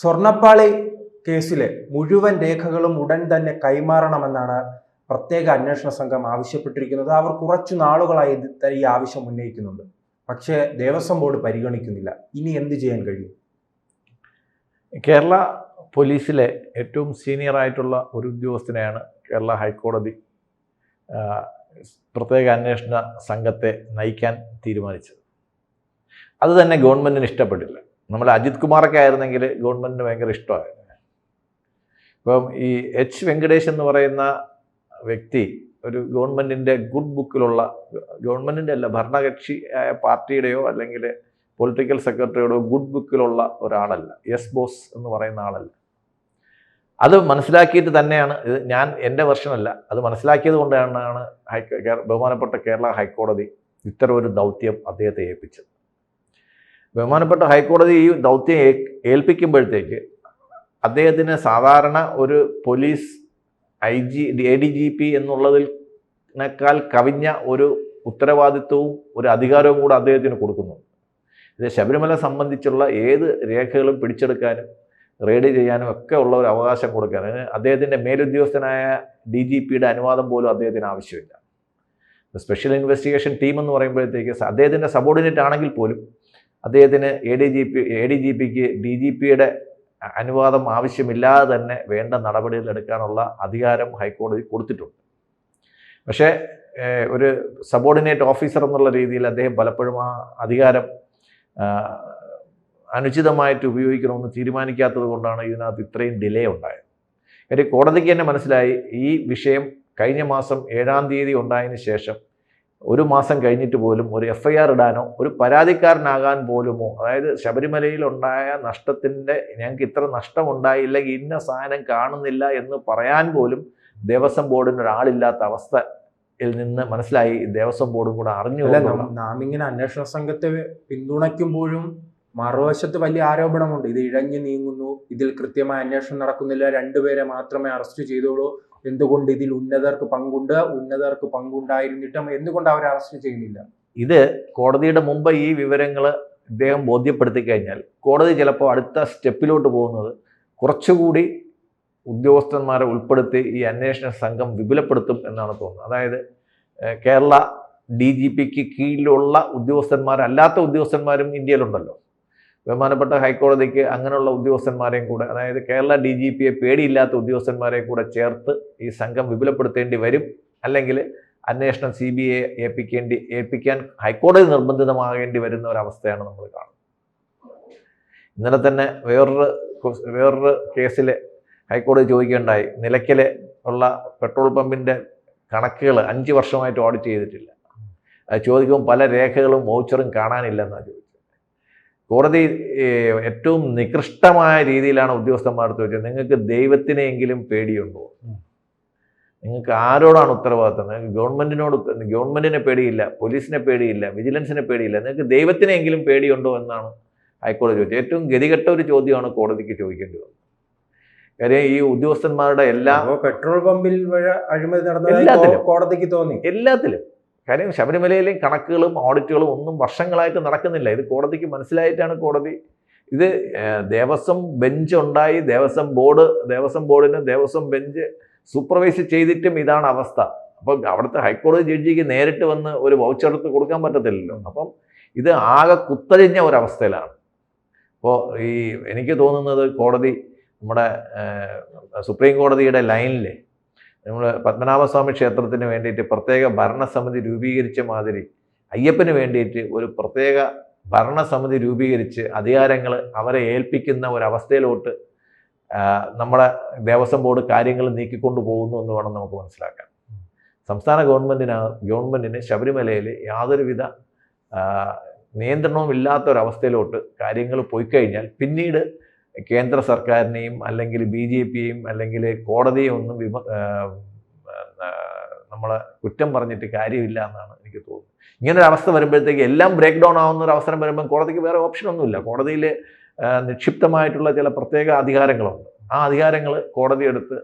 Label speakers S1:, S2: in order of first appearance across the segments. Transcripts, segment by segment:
S1: സ്വർണപ്പാളി കേസിലെ മുഴുവൻ രേഖകളും ഉടൻ തന്നെ കൈമാറണമെന്നാണ് പ്രത്യേക അന്വേഷണ സംഘം ആവശ്യപ്പെട്ടിരിക്കുന്നത്. അവർ കുറച്ചു നാളുകളായി ഈ ആവശ്യം ഉന്നയിക്കുന്നുണ്ട്. പക്ഷേ ദേവസ്വം ബോർഡ് പരിഗണിക്കുന്നില്ല. ഇനി എന്ത് ചെയ്യാൻ കഴിയും?
S2: കേരള പോലീസിലെ ഏറ്റവും സീനിയർ ആയിട്ടുള്ള ഒരു ഉദ്യോഗസ്ഥനെയാണ് കേരള ഹൈക്കോടതി പ്രത്യേക അന്വേഷണ സംഘത്തെ നയിക്കാൻ തീരുമാനിച്ചത്. അത് തന്നെ ഗവൺമെന്റിന് ഇഷ്ടപ്പെട്ടില്ല നമ്മൾ അജിത് കുമാറൊക്കെ ആയിരുന്നെങ്കിൽ ഗവൺമെന്റിന് ഭയങ്കര ഇഷ്ടമായിരുന്നു. ഇപ്പം ഈ എച്ച് വെങ്കടേഷ് എന്ന് പറയുന്ന വ്യക്തി ഒരു ഗവൺമെന്റിന്റെ ഗുഡ് ബുക്കിലുള്ള ഗവൺമെന്റിന്റെ അല്ല ഭരണകക്ഷി ആയ പാർട്ടിയുടെയോ അല്ലെങ്കിൽ പൊളിറ്റിക്കൽ സെക്രട്ടറിയുടെയോ ഗുഡ് ബുക്കിലുള്ള ഒരാളല്ല യെസ് ബോസ് എന്ന് പറയുന്ന ആളല്ല. അത് മനസ്സിലാക്കിയിട്ട് തന്നെയാണ് ഇത് ഞാൻ എന്റെ വെർഷനല്ല അത് മനസ്സിലാക്കിയത് കൊണ്ടാണ് ബഹുമാനപ്പെട്ട കേരള ഹൈക്കോടതി ഇത്തരം ഒരു ദൗത്യം അദ്ദേഹത്തെ ഏൽപ്പിച്ചത്. ബഹുമാനപ്പെട്ട ഹൈക്കോടതി ഈ ദൗത്യം ഏൽപ്പിക്കുമ്പോഴത്തേക്ക് അദ്ദേഹത്തിന് സാധാരണ ഒരു police I G A D G P എന്നുള്ളതിനേക്കാൾ കവിഞ്ഞ ഒരു ഉത്തരവാദിത്വവും ഒരു അധികാരവും കൂടെ അദ്ദേഹത്തിന് കൊടുക്കുന്നു. ഇത് ശബരിമല സംബന്ധിച്ചുള്ള ഏത് രേഖകളും പിടിച്ചെടുക്കാനും റെയ്ഡ് ചെയ്യാനും ഒക്കെ ഉള്ള ഒരു അവകാശം കൊടുക്കാൻ. അദ്ദേഹത്തിന്റെ മേലുദ്യോഗസ്ഥനായ ഡി ജി പിയുടെ അനുവാദം പോലും അദ്ദേഹത്തിന് ആവശ്യമില്ല. സ്പെഷ്യൽ ഇൻവെസ്റ്റിഗേഷൻ ടീം എന്ന് പറയുമ്പോഴത്തേക്ക് അദ്ദേഹത്തിന്റെ സബോർഡിനേറ്റ് ആണെങ്കിൽ പോലും അദ്ദേഹത്തിന് A D G P A D G pick D G പിയുടെ അനുവാദം ആവശ്യമില്ലാതെ തന്നെ വേണ്ട നടപടികൾ എടുക്കാനുള്ള അധികാരം ഹൈക്കോടതി കൊടുത്തിട്ടുണ്ട്. പക്ഷേ ഒരു സബോർഡിനേറ്റ് ഓഫീസർ എന്നുള്ള രീതിയിൽ അദ്ദേഹം പലപ്പോഴും ആ അധികാരം അനുചിതമായിട്ട് ഉപയോഗിക്കണമെന്ന് തീരുമാനിക്കാത്തത് കൊണ്ടാണ് ഇതിനകത്ത് ഇത്രയും ഡിലേ ഉണ്ടായത്. കാര്യം കോടതിക്ക് തന്നെ മനസ്സിലായി ഈ വിഷയം കഴിഞ്ഞ മാസം ഏഴാം തീയതി ഉണ്ടായതിന് ശേഷം ഒരു മാസം കഴിഞ്ഞിട്ട് പോലും ഒരു എഫ് ഐ ആർ ഇടാനോ ഒരു പരാതിക്കാരനാകാൻ പോലുമോ അതായത് ശബരിമലയിൽ ഉണ്ടായ നഷ്ടത്തിന്റെ ഞങ്ങൾക്ക് ഇത്ര നഷ്ടമുണ്ടായില്ലെങ്കിൽ ഇന്ന സാധനം കാണുന്നില്ല എന്ന് പറയാൻ പോലും ദേവസ്വം ബോർഡിന് ഒരാളില്ലാത്ത അവസ്ഥയിൽ നിന്ന് മനസ്സിലായി. ദേവസ്വം ബോർഡും കൂടെ അറിഞ്ഞു
S1: നാം ഇങ്ങനെ അന്വേഷണ സംഘത്തെ പിന്തുണയ്ക്കുമ്പോഴും മറുവശത്ത് വലിയ ആരോപണമുണ്ട്. ഇത് ഇഴഞ്ഞു നീങ്ങുന്നു. ഇതിൽ കൃത്യമായ അന്വേഷണം നടക്കുന്നില്ല. രണ്ടുപേരെ മാത്രമേ അറസ്റ്റ് ചെയ്തോളൂ എന്തുകൊണ്ട് ഇതിൽ ഉന്നതർക്ക് പങ്കുണ്ട്? ഉന്നതർക്ക് പങ്കുണ്ടായിരുന്നിട്ടും എന്തുകൊണ്ട് അവരെ അറസ്റ്റ് ചെയ്യുന്നില്ല?
S2: ഇത് കോടതിയുടെ മുമ്പ് ഈ വിവരങ്ങൾ ഇദ്ദേഹം ബോധ്യപ്പെടുത്തി കഴിഞ്ഞാൽ കോടതി ചിലപ്പോൾ അടുത്ത സ്റ്റെപ്പിലോട്ട് പോകുന്നത് കുറച്ചുകൂടി ഉദ്യോഗസ്ഥന്മാരെ ഉൾപ്പെടുത്തി ഈ അന്വേഷണ സംഘം വിപുലപ്പെടുത്തും എന്നാണ് തോന്നുന്നത്. അതായത് കേരള ഡി ജി പിക്ക് കീഴിലുള്ള ഉദ്യോഗസ്ഥന്മാരല്ലാത്ത ഉദ്യോഗസ്ഥന്മാരും ഇന്ത്യയിലുണ്ടല്ലോ. ബഹുമാനപ്പെട്ട ഹൈക്കോടതിക്ക് അങ്ങനെയുള്ള ഉദ്യോഗസ്ഥന്മാരെയും കൂടെ അതായത് കേരള ഡി ജി പിയെ പേടിയില്ലാത്ത ഉദ്യോഗസ്ഥന്മാരെയും കൂടെ ചേർത്ത് ഈ സംഘം വിപുലപ്പെടുത്തേണ്ടി വരും. അല്ലെങ്കിൽ അന്വേഷണം സി ബി ഐ ഏൽപ്പിക്കേണ്ടി ഏൽപ്പിക്കാൻ ഹൈക്കോടതി നിർബന്ധിതമാകേണ്ടി വരുന്ന ഒരവസ്ഥയാണ് നമ്മൾ കാണുന്നത്. ഇന്നലെ തന്നെ വേറൊരു വേറൊരു കേസിൽ ഹൈക്കോടതി ചോദിക്കേണ്ടായി നിലയ്ക്കൽ ഉള്ള പെട്രോൾ പമ്പിന്റെ കണക്കുകൾ അഞ്ച് വർഷമായിട്ട് ഓഡിറ്റ് ചെയ്തിട്ടില്ല. ചോദിക്കുമ്പോൾ പല രേഖകളും വൗച്ചറും കാണാനില്ലെന്നാണ് ചോദിച്ചത്. കോടതി ഏറ്റവും നികൃഷ്ടമായ രീതിയിലാണ് ഉദ്യോഗസ്ഥന്മാർ ചോദിച്ചത് നിങ്ങൾക്ക് ദൈവത്തിനെയെങ്കിലും പേടിയുണ്ടോ? നിങ്ങൾക്ക് ആരോടാണ് ഉത്തരവാദിത്തം? നിങ്ങൾക്ക് ഗവൺമെന്റിനോട് ഗവൺമെന്റിനെ പേടിയില്ല പോലീസിനെ പേടിയില്ല വിജിലൻസിനെ പേടിയില്ല. നിങ്ങൾക്ക് ദൈവത്തിനെങ്കിലും പേടിയുണ്ടോ എന്നാണ് ഹൈക്കോടതി ചോദിച്ചത്. ഏറ്റവും ഗതികെട്ട ഒരു ചോദ്യമാണ് കോടതിക്ക് ചോദിക്കേണ്ടി വന്നത്. കാര്യം ഈ ഉദ്യോഗസ്ഥന്മാരുടെ എല്ലാ
S1: പെട്രോൾ പമ്പിൽ അഴിമതി നടന്ന
S2: എല്ലാത്തിലും.
S1: കോടതിക്ക് തോന്നി.
S2: എല്ലാത്തിലും. കാര്യം ശബരിമലയിലെയും കണക്കുകളും ഓഡിറ്റുകളും ഒന്നും വർഷങ്ങളായിട്ട് നടക്കുന്നില്ല. ഇത് കോടതിക്ക് മനസ്സിലായിട്ടാണ് കോടതി. ഇത് ദേവസ്വം ബെഞ്ച് ഉണ്ടായി ദേവസ്വം ബോർഡ് ദേവസ്വം ബോർഡിന് ദേവസ്വം ബെഞ്ച് സൂപ്പർവൈസ് ചെയ്തിട്ടും ഇതാണ് അവസ്ഥ. അപ്പം അവിടുത്തെ ഹൈക്കോടതി ജഡ്ജിക്ക് നേരിട്ട് വന്ന് ഒരു വൗച്ചർ എടുത്ത് കൊടുക്കാൻ പറ്റത്തില്ലല്ലോ. അപ്പം ഇത് ആകെ കുത്തഴിഞ്ഞ ഒരവസ്ഥയിലാണ്. അപ്പോൾ ഈ എനിക്ക് തോന്നുന്നത് കോടതി നമ്മുടെ സുപ്രീം കോടതിയുടെ ലൈനിൽ നമ്മൾ പത്മനാഭസ്വാമി ക്ഷേത്രത്തിന് വേണ്ടിയിട്ട് പ്രത്യേക ഭരണസമിതി രൂപീകരിച്ച മാതിരി അയ്യപ്പന് വേണ്ടിയിട്ട് ഒരു പ്രത്യേക ഭരണസമിതി രൂപീകരിച്ച് അധികാരങ്ങൾ അവരെ ഏൽപ്പിക്കുന്ന ഒരവസ്ഥയിലോട്ട് നമ്മുടെ ദേവസ്വം ബോർഡ് കാര്യങ്ങൾ നീക്കിക്കൊണ്ടു പോകുന്നു എന്ന് വേണം നമുക്ക് മനസ്സിലാക്കാൻ. സംസ്ഥാന ഗവൺമെന്റിന് ഗവൺമെന്റിന് ശബരിമലയിൽ യാതൊരുവിധ നിയന്ത്രണവും ഇല്ലാത്ത ഒരവസ്ഥയിലോട്ട് കാര്യങ്ങൾ പോയി കഴിഞ്ഞാൽ പിന്നീട് കേന്ദ്ര സർക്കാരിനെയും അല്ലെങ്കിൽ ബി ജെ പിയെയും അല്ലെങ്കിൽ കോടതിയെ ഒന്നും വിമ നമ്മൾ കുറ്റം പറഞ്ഞിട്ട് കാര്യമില്ല എന്നാണ് എനിക്ക് തോന്നുന്നത്. ഇങ്ങനെ ഒരു അവസ്ഥ വരുമ്പോഴത്തേക്ക് എല്ലാം ബ്രേക്ക് ഡൗൺ ആവുന്ന ഒരു അവസരം വരുമ്പോൾ കോടതിക്ക് വേറെ ഓപ്ഷനൊന്നുമില്ല കോടതിയിൽ നിക്ഷിപ്തമായിട്ടുള്ള ചില പ്രത്യേക അധികാരങ്ങളുണ്ട്. ആ അധികാരങ്ങൾ കോടതി എടുത്ത്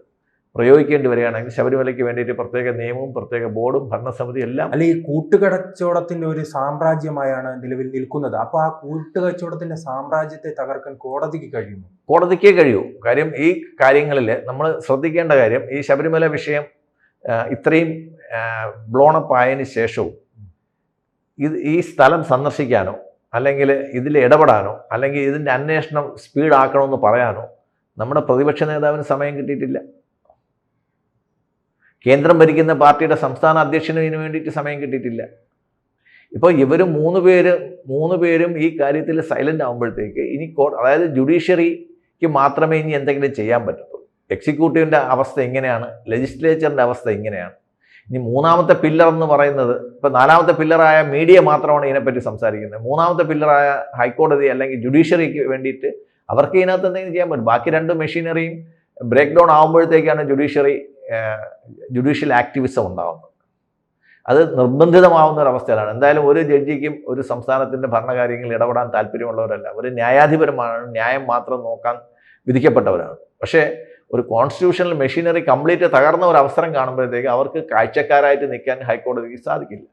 S2: പ്രയോഗിക്കേണ്ടി വരികയാണെങ്കിൽ ശബരിമലയ്ക്ക് വേണ്ടിയിട്ട് പ്രത്യേക നിയമവും പ്രത്യേക ബോർഡും ഭരണസമിതി എല്ലാം
S1: അല്ല ഈ കൂട്ടുകടച്ചവടത്തിന്റെ ഒരു സാമ്രാജ്യമായാണ് നിലവിൽ നിൽക്കുന്നത്. അപ്പോൾ ആ കൂട്ടുകച്ചവടത്തിന്റെ സാമ്രാജ്യത്തെ തകർക്കാൻ കോടതിക്ക് കഴിയുമോ?
S2: കോടതിക്കേ കഴിയൂ. കാര്യം ഈ കാര്യങ്ങളിൽ നമ്മൾ ശ്രദ്ധിക്കേണ്ട കാര്യം ഈ ശബരിമല വിഷയം ഇത്രയും ബ്ലോണപ്പ് ആയതിന് ശേഷവും ഇത് ഈ സ്ഥലം സന്ദർശിക്കാനോ അല്ലെങ്കിൽ ഇതിൽ ഇടപെടാനോ അല്ലെങ്കിൽ ഇതിന്റെ അന്വേഷണം സ്പീഡാക്കണമെന്ന് പറയാനോ നമ്മുടെ പ്രതിപക്ഷ നേതാവിന് സമയം കിട്ടിയിട്ടില്ല. കേന്ദ്രം ഭരിക്കുന്ന പാർട്ടിയുടെ സംസ്ഥാന അധ്യക്ഷന് ഇതിനു വേണ്ടിയിട്ട് സമയം കിട്ടിയിട്ടില്ല. ഇപ്പോൾ ഇവർ മൂന്ന് പേര് മൂന്ന് പേരും ഈ കാര്യത്തിൽ സൈലന്റ് ആകുമ്പോഴത്തേക്ക് ഇനി കോ അതായത് ജുഡീഷ്യറിക്ക് മാത്രമേ ഇനി എന്തെങ്കിലും ചെയ്യാൻ പറ്റത്തുള്ളൂ. എക്സിക്യൂട്ടീവിന്റെ അവസ്ഥ എങ്ങനെയാണ്? ലെജിസ്ലേച്ചറിന്റെ അവസ്ഥ എങ്ങനെയാണ്? ഇനി മൂന്നാമത്തെ പില്ലർ എന്ന് പറയുന്നത് ഇപ്പം നാലാമത്തെ പില്ലറായ മീഡിയ മാത്രമാണ് ഇതിനെപ്പറ്റി സംസാരിക്കുന്നത്. മൂന്നാമത്തെ പില്ലറായ ഹൈക്കോടതി അല്ലെങ്കിൽ ജുഡീഷ്യറിക്ക് വേണ്ടിയിട്ട് അവർക്ക് ഇതിനകത്ത് എന്തെങ്കിലും ചെയ്യാൻ പറ്റും. ബാക്കി രണ്ട് മെഷീനറിയും ബ്രേക്ക് ഡൗൺ ആകുമ്പോഴത്തേക്കാണ് ജുഡീഷ്യറി ജുഡീഷ്യൽ ആക്ടിവിസം ഉണ്ടാകുന്നത് അത് നിർബന്ധിതമാവുന്ന ഒരു അവസ്ഥയിലാണ് എന്തായാലും ഒരു ജഡ്ജിക്കും ഒരു സംസ്ഥാനത്തിന്റെ ഭരണകാര്യങ്ങളിൽ ഇടപെടാൻ താല്പര്യമുള്ളവരല്ല. ഒരു ന്യായാധിപരമാണ് ന്യായം മാത്രം നോക്കാൻ വിധിക്കപ്പെട്ടവരാണ്. പക്ഷേ ഒരു കോൺസ്റ്റിറ്റ്യൂഷണൽ മെഷീനറി കംപ്ലീറ്റ് തകർന്ന ഒരു അവസരം കാണുമ്പോഴത്തേക്ക് അവർക്ക് കാഴ്ചക്കാരായിട്ട് നിൽക്കാൻ ഹൈക്കോടതിക്ക് സാധിക്കില്ല.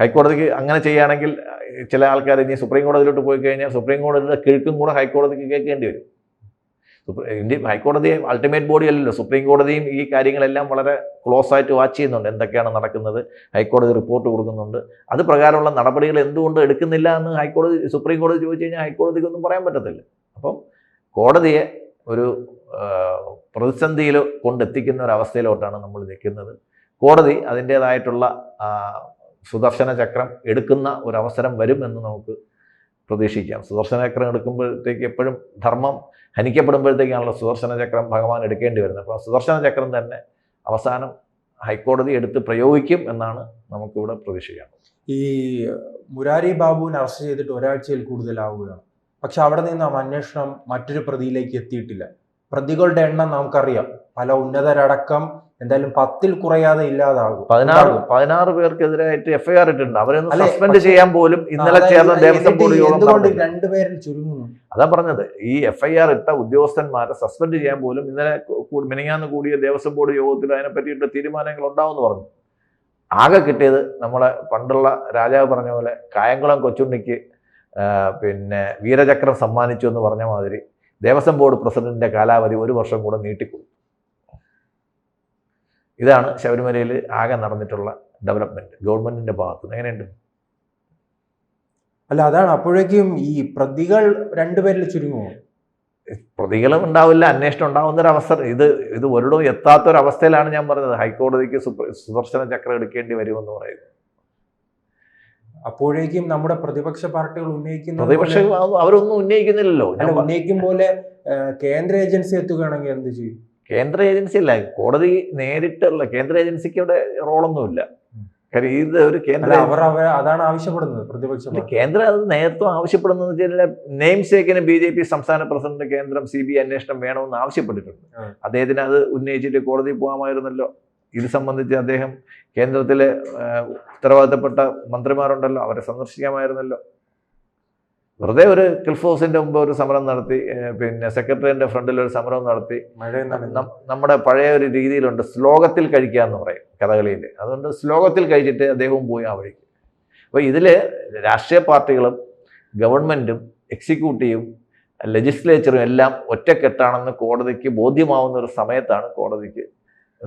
S2: ഹൈക്കോടതിക്ക് അങ്ങനെ ചെയ്യുകയാണെങ്കിൽ ചില ആൾക്കാർ ഇനി സുപ്രീം കോടതിയിലോട്ട് പോയി കഴിഞ്ഞാൽ സുപ്രീം കോടതിയുടെ കിഴക്കും കൂടെ ഹൈക്കോടതിക്ക് കേൾക്കേണ്ടി വരും. സുപ്രീം ഇന്ത്യ ഹൈക്കോടതി അൾട്ടിമേറ്റ് ബോഡി അല്ലല്ലോ സുപ്രീം കോടതിയും ഈ കാര്യങ്ങളെല്ലാം വളരെ ക്ലോസ് ആയിട്ട് വാച്ച് ചെയ്യുന്നുണ്ട് എന്തൊക്കെയാണ് നടക്കുന്നത്. ഹൈക്കോടതി റിപ്പോർട്ട് കൊടുക്കുന്നുണ്ട്. അത് പ്രകാരമുള്ള നടപടികൾ എന്തുകൊണ്ട് എടുക്കുന്നില്ല എന്ന് ഹൈക്കോടതി സുപ്രീം കോടതി ചോദിച്ചു കഴിഞ്ഞാൽ ഹൈക്കോടതിക്കൊന്നും പറയാൻ പറ്റത്തില്ല. അപ്പം കോടതിയെ ഒരു പ്രതിസന്ധിയിൽ കൊണ്ടെത്തിക്കുന്ന ഒരു അവസ്ഥയിലോട്ടാണ് നമ്മൾ നിൽക്കുന്നത്. കോടതി അതിന്റേതായിട്ടുള്ള സുദർശന ചക്രം എടുക്കുന്ന ഒരു അവസരം വരുമെന്ന് നമുക്ക് പ്രതീക്ഷിക്കാം. സുദർശന ചക്രം എടുക്കുമ്പോഴത്തേക്ക് എപ്പോഴും ധർമ്മം ഹനിക്കപ്പെടുമ്പോഴത്തേക്കാണല്ലോ സുദർശന ചക്രം ഭഗവാൻ എടുക്കേണ്ടി വരുന്നത്. അപ്പോൾ സുദർശന ചക്രം തന്നെ അവസാനം ഹൈക്കോടതി എടുത്ത് പ്രയോഗിക്കും എന്നാണ് നമുക്കിവിടെ പ്രതീക്ഷിക്കാം.
S1: ഈ മുരാരി ബാബുവിനെ അറസ്റ്റ് ചെയ്തിട്ട് ഒരാഴ്ചയിൽ കൂടുതലാവുകയാണ്. പക്ഷെ അവിടെ നിന്ന് അന്വേഷണം മറ്റൊരു പ്രതിയിലേക്ക് എത്തിയിട്ടില്ല. പ്രതികളുടെ എണ്ണം നമുക്കറിയാം. പല ഉന്നതരടക്കം എന്തായാലും പത്തിൽ കുറയാതെ ഇല്ലാതാകും.
S2: പതിനാറ്. പതിനാറ് പേർക്കെതിരായിട്ട് എഫ്ഐആർ ഇട്ടിട്ടുണ്ട്. അവരൊന്നും സസ്പെൻഡ് ചെയ്യാൻ പോലും ഇന്നലെ ചേർന്ന ദേവസ്വം ബോർഡ്
S1: എന്തുകൊണ്ട്. രണ്ടുപേരിൽ ചുരുങ്ങുന്നു?
S2: അതാ പറഞ്ഞത്. ഈ എഫ്ഐആർ ഇട്ട ഉദ്യോഗസ്ഥന്മാരെ സസ്പെൻഡ് ചെയ്യാൻ പോലും ഇന്നലെ മിനിങ്ങാന്ന് കൂടിയ ദേവസ്വം ബോർഡ് യോഗത്തിൽ അതിനെ പറ്റിയിട്ട് തീരുമാനങ്ങൾ ഉണ്ടാവും എന്ന് പറഞ്ഞു. ആകെ കിട്ടിയത് നമ്മളെ പണ്ടുള്ള രാജാവ് പറഞ്ഞ പോലെ കായംകുളം കൊച്ചുണ്ണിക്ക് പിന്നെ വീരചക്രം സമ്മാനിച്ചു എന്ന് പറഞ്ഞ മാതിരി ദേവസ്വം ബോർഡ് പ്രസിഡന്റിന്റെ കാലാവധി ഒരു വർഷം കൂടെ നീട്ടിക്കൊടുത്തു ഇതാണ് ശബരിമലയിൽ ആകെ നടന്നിട്ടുള്ള ഡെവലപ്മെന്റ് ഗവൺമെന്റിന്റെ ഭാഗത്തുനിന്ന് എങ്ങനെയുണ്ട്?
S1: അല്ല അതാണ്. അപ്പോഴേക്കും ഈ പ്രതികൾ രണ്ടുപേരിൽ ചുരുങ്ങുമോ?
S2: പ്രതികളും ഉണ്ടാവില്ല അന്വേഷണം ഉണ്ടാവുന്ന ഒരു അവസരം ഇത് ഇത് ഒരിടവും എത്താത്തൊരവസ്ഥയിലാണ് ഞാൻ പറഞ്ഞത്. ഹൈക്കോടതിക്ക് സുപ്ര- സുദർശന ചക്രം എടുക്കേണ്ടി വരുമെന്ന് പറയുന്നത്
S1: അപ്പോഴേക്കും നമ്മുടെ പ്രതിപക്ഷ പാർട്ടികൾ ഉന്നയിക്കുന്ന
S2: പ്രതിപക്ഷ അവരൊന്നും ഉന്നയിക്കുന്നില്ലല്ലോ.
S1: ഉന്നയിക്കും പോലെ കേന്ദ്ര ഏജൻസി എത്തുകയാണെങ്കിൽ എന്ത് ചെയ്യും?
S2: കേന്ദ്ര ഏജൻസി അല്ല കോടതി നേരിട്ടുള്ള കേന്ദ്ര ഏജൻസിക്ക് അവിടെ റോളൊന്നുമില്ല. കാര്യം ഇത് ഒരു കേന്ദ്ര
S1: അവർ അവർ അതാണ് ആവശ്യപ്പെടുന്നത് പ്രതിപക്ഷം
S2: കേന്ദ്ര അത് നേരത്തെ ആവശ്യപ്പെടുന്നത് വെച്ചാൽ നെയിം സേക്കിന് ബി ജെ പി സംസ്ഥാന പ്രസിഡന്റ് കേന്ദ്രം സി ബി അന്വേഷണം വേണമെന്ന് ആവശ്യപ്പെട്ടിട്ടുണ്ട്. അദ്ദേഹത്തിന് അത് ഉന്നയിച്ചിട്ട് കോടതി പോകാമായിരുന്നല്ലോ. ഇത് സംബന്ധിച്ച് അദ്ദേഹം കേന്ദ്രത്തിലെ ഉത്തരവാദിത്തപ്പെട്ട മന്ത്രിമാരുണ്ടല്ലോ അവരെ സന്ദർശിക്കാമായിരുന്നല്ലോ. വെറുതെ ഒരു ക്ലിഫ് ഹൗസിന്റെ മുമ്പ് ഒരു സമരം നടത്തി പിന്നെ സെക്രട്ടറിയുടെ ഫ്രണ്ടിൽ ഒരു സമരം നടത്തി. നമ്മുടെ പഴയ ഒരു രീതിയിലുണ്ട് ശ്ലോകത്തിൽ കഴിക്കുക എന്ന് പറയും കഥകളിയിൽ. അതുകൊണ്ട് ശ്ലോകത്തിൽ കഴിച്ചിട്ട് അദ്ദേഹവും പോയി ആ വഴിക്ക് അപ്പോൾ ഇതിൽ രാഷ്ട്രീയ പാർട്ടികളും ഗവൺമെന്റും എക്സിക്യൂട്ടീവും ലെജിസ്ലേച്ചറും എല്ലാം ഒറ്റക്കെട്ടാണെന്ന് കോടതിക്ക് ബോധ്യമാവുന്ന ഒരു സമയത്താണ് കോടതിക്ക്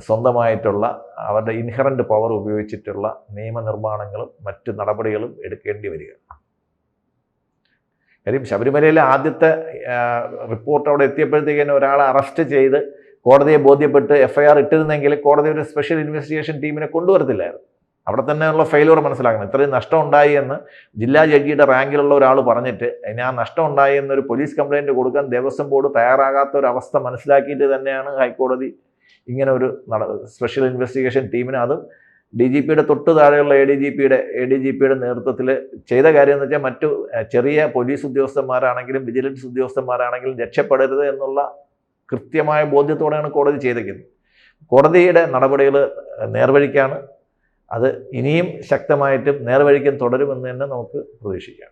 S2: സ്വന്തമായിട്ടുള്ള അവരുടെ ഇൻഹറന്റ് പവർ ഉപയോഗിച്ചിട്ടുള്ള നിയമനിർമ്മാണങ്ങളും മറ്റ് നടപടികളും എടുക്കേണ്ടി വരിക. കാര്യം ശബരിമലയിലെ ആദ്യത്തെ റിപ്പോർട്ട് അവിടെ എത്തിയപ്പോഴത്തേക്കും തന്നെ ഒരാളെ അറസ്റ്റ് ചെയ്ത് കോടതിയെ ബോധ്യപ്പെട്ട് എഫ്ഐആർ ഇട്ടിരുന്നെങ്കിൽ കോടതി ഒരു സ്പെഷ്യൽ ഇൻവെസ്റ്റിഗേഷൻ ടീമിനെ കൊണ്ടുവരത്തില്ലായിരുന്നു. അവിടെ ഉള്ള ഫെയിലർ മനസ്സിലാക്കണം. ഇത്രയും നഷ്ടം ഉണ്ടായി എന്ന് ജില്ലാ ജഡ്ജിയുടെ റാങ്കിലുള്ള ഒരാൾ പറഞ്ഞിട്ട് അതിന് ആ നഷ്ടം ഉണ്ടായി എന്നൊരു പോലീസ് കംപ്ലൈന്റ് കൊടുക്കാൻ ദേവസ്വം ബോർഡ് തയ്യാറാകാത്ത ഒരു അവസ്ഥ മനസ്സിലാക്കിയിട്ട് തന്നെയാണ് ഹൈക്കോടതി ഇങ്ങനെ ഒരു സ്പെഷ്യൽ ഇൻവെസ്റ്റിഗേഷൻ ടീമിന് അതും ഡി ജി പിയുടെ തൊട്ട് താഴെയുള്ള എ ഡി ജി പിയുടെ എ ഡി ജി പിയുടെ നേതൃത്വത്തിൽ ചെയ്ത കാര്യം എന്ന് വെച്ചാൽ മറ്റു ചെറിയ പോലീസ് ഉദ്യോഗസ്ഥന്മാരാണെങ്കിലും വിജിലൻസ് ഉദ്യോഗസ്ഥന്മാരാണെങ്കിലും രക്ഷപ്പെടരുത് എന്നുള്ള കൃത്യമായ ബോധ്യത്തോടെയാണ് കോടതി ചെയ്തേക്കുന്നത്. കോടതിയുടെ നടപടികൾ നേർവഴിക്കാണ്. അത് ഇനിയും ശക്തമായിട്ടും നേർവഴിക്കും തുടരുമെന്ന് തന്നെ നമുക്ക് പ്രതീക്ഷിക്കാം.